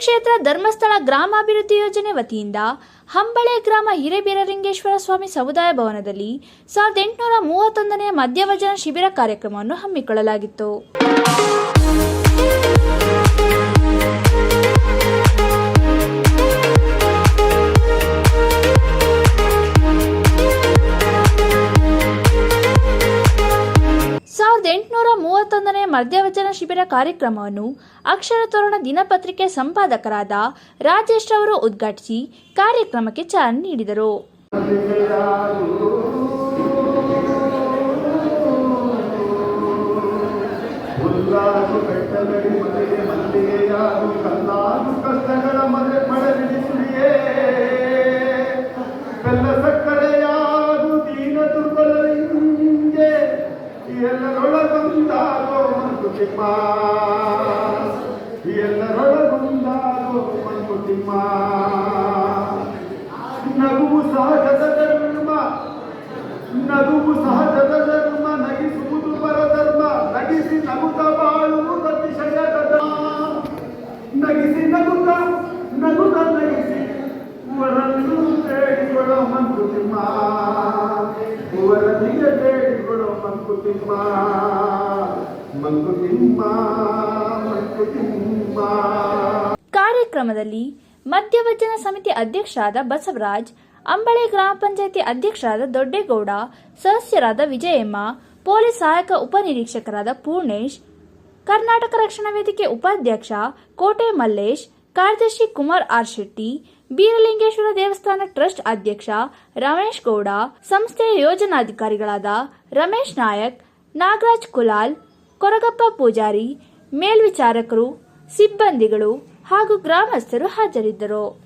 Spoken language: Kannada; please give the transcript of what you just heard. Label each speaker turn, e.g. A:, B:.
A: ಕ್ಷೇತ್ರ ಧರ್ಮಸ್ಥಳ ಗ್ರಾಮಾಭಿವೃದ್ಧಿ ಯೋಜನೆ ವತಿಯಿಂದ ಹಂಬಳೆ ಗ್ರಾಮ ಹಿರೇಬೀರಲಿಂಗೇಶ್ವರ ಸ್ವಾಮಿ ಸಮುದಾಯ ಭವನದಲ್ಲಿ ಸಾವಿರದ ಎಂಟುನೂರ ಮೂವತ್ತೊಂದನೆಯ ಮಧ್ಯವಜನ ಶಿಬಿರ ಕಾರ್ಯಕ್ರಮವನ್ನು ಹಮ್ಮಿಕೊಳ್ಳಲಾಗಿತ್ತು. ಎಂಟುನೂರ ಮೂವತ್ತೊಂದನೇ ಮಧ್ಯವಚನ ಶಿಬಿರ ಕಾರ್ಯಕ್ರಮವನ್ನು ಅಕ್ಷರ ತೋರಣ ದಿನಪತ್ರಿಕೆ ಸಂಪಾದಕರಾದ ರಾಜೇಶ್ ಅವರು ಉದ್ಘಾಟಿಸಿ ಕಾರ್ಯಕ್ರಮಕ್ಕೆ ಚಾಲನೆ ನೀಡಿದರು.
B: ಮಂಕುತಿಮ್ಮ ಎಲ್ಲರೊಳಗೊಂದಾಗೋ ಮಂಕುತಿಮ್ಮ ನಗುವು ಸಹಜದ ಧರ್ಮ ನಗುವು ಸಹಜದ ಧರ್ಮ ನಗಿಸುವುದು ಪರಧರ್ಮ ನಗಿಸಿ ನಗುತ್ತ ಬಾಳುವುದು ಅತಿಶಯದ ಧರ್ಮ. ನಗಿಸಿ ನಗುತ್ತ ನಗುತ್ತ ನಗಿಸಿ ಇವರನ್ನು ಬೇಡಿಕೊಳ್ಳೋ ಮಂಕುತಿಮ್ಮ ಇವರನ್ನಿಗೆ ಬೇಡಿಕೊಳ್ಳೋ ಮಂಕುತಿಮ್ಮ ಮಂಕುತಿಮ್ಮ
A: ಕಾರ್ಯಕ್ರಮದಲ್ಲಿ ಮಧ್ಯವಚನ ಸಮಿತಿ ಅಧ್ಯಕ್ಷರಾದ ಬಸವರಾಜ್, ಅಂಬಳೆ ಗ್ರಾಮ ಪಂಚಾಯತಿ ಅಧ್ಯಕ್ಷರಾದ ದೊಡ್ಡೇಗೌಡ, ಸದಸ್ಯರಾದ ವಿಜಯಮ್ಮ, ಪೊಲೀಸ್ ಸಹಾಯಕ ಉಪನಿರೀಕ್ಷಕರಾದ ಪೂರ್ಣೇಶ್, ಕರ್ನಾಟಕ ರಕ್ಷಣಾ ವೇದಿಕೆ ಉಪಾಧ್ಯಕ್ಷ ಕೋಟೆ ಮಲ್ಲೇಶ್, ಕಾರ್ಯದರ್ಶಿ ಕುಮಾರ್ ಆರ್ ಶೆಟ್ಟಿ, ಬೀರಲಿಂಗೇಶ್ವರ ದೇವಸ್ಥಾನ ಟ್ರಸ್ಟ್ ಅಧ್ಯಕ್ಷ ರಮೇಶ್ ಗೌಡ, ಸಂಸ್ಥೆಯ ಯೋಜನಾಧಿಕಾರಿಗಳಾದ ರಮೇಶ್ ನಾಯಕ್, ನಾಗರಾಜ್ ಕುಲಾಲ್, ಕೊರಗಪ್ಪ ಪೂಜಾರಿ, ಮೇಲ್ವಿಚಾರಕರು, ಸಿಬ್ಬಂದಿಗಳು ಹಾಗೂ ಗ್ರಾಮಸ್ಥರು ಹಾಜರಿದ್ದರು.